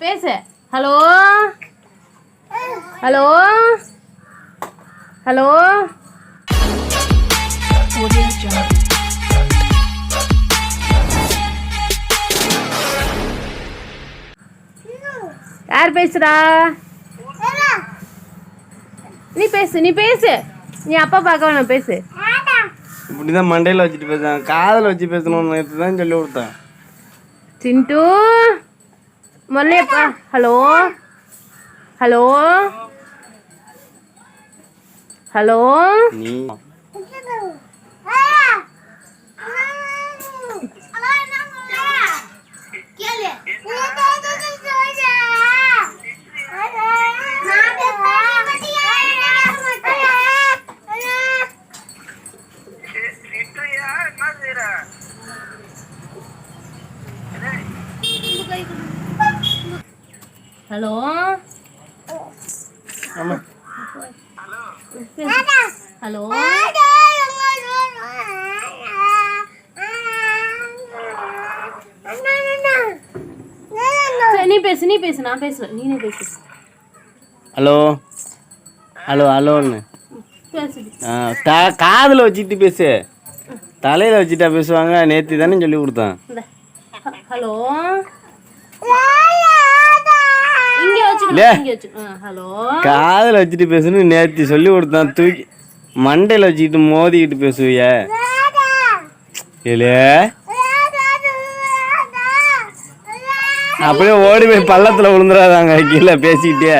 பேசு. Hello? Hello? Hello? யார் பேசுறா? நீ பேசு நீ பேசு. நீ அப்பா பார்க்க வேணாம் பேசு. இப்படிதான் மண்டையில் வச்சுட்டு பேசுறேன் காதில் வச்சு பேசணும்னு நேற்று தான் சொல்லி கொடுத்தேன். சிண்டு. มาเรียบอ่ะฮัลโหล ฮัลโหล ฮัลโหล นี่ไ ஹலோ? சரி, நீ பேசு நீ பேசு நான் பேசுவேன் நீனே பேசு. ஹலோ? ஹலோ ஹலோன்னு. த காதில் வச்சுட்டு பேசு. தலையில் வச்சுட்டா பேசுவாங்க. நேற்று தானே சொல்லி கொடுத்தேன். ஹலோ இங்க வச்சு லே. இங்க வச்சு ஆ, ஹலோ காதில் வச்சுட்டு பேசணும்னு நேற்று சொல்லி கொடுத்தேன் தூக்கி மண்டையில் வச்சுக்கிட்டு மோதிக்கிட்டு பேசுவிய. இல்லே அப்படியே ஓடி போய் பள்ளத்தில் விழுந்துடாதாங்க கீழே பேசிக்கிட்டே.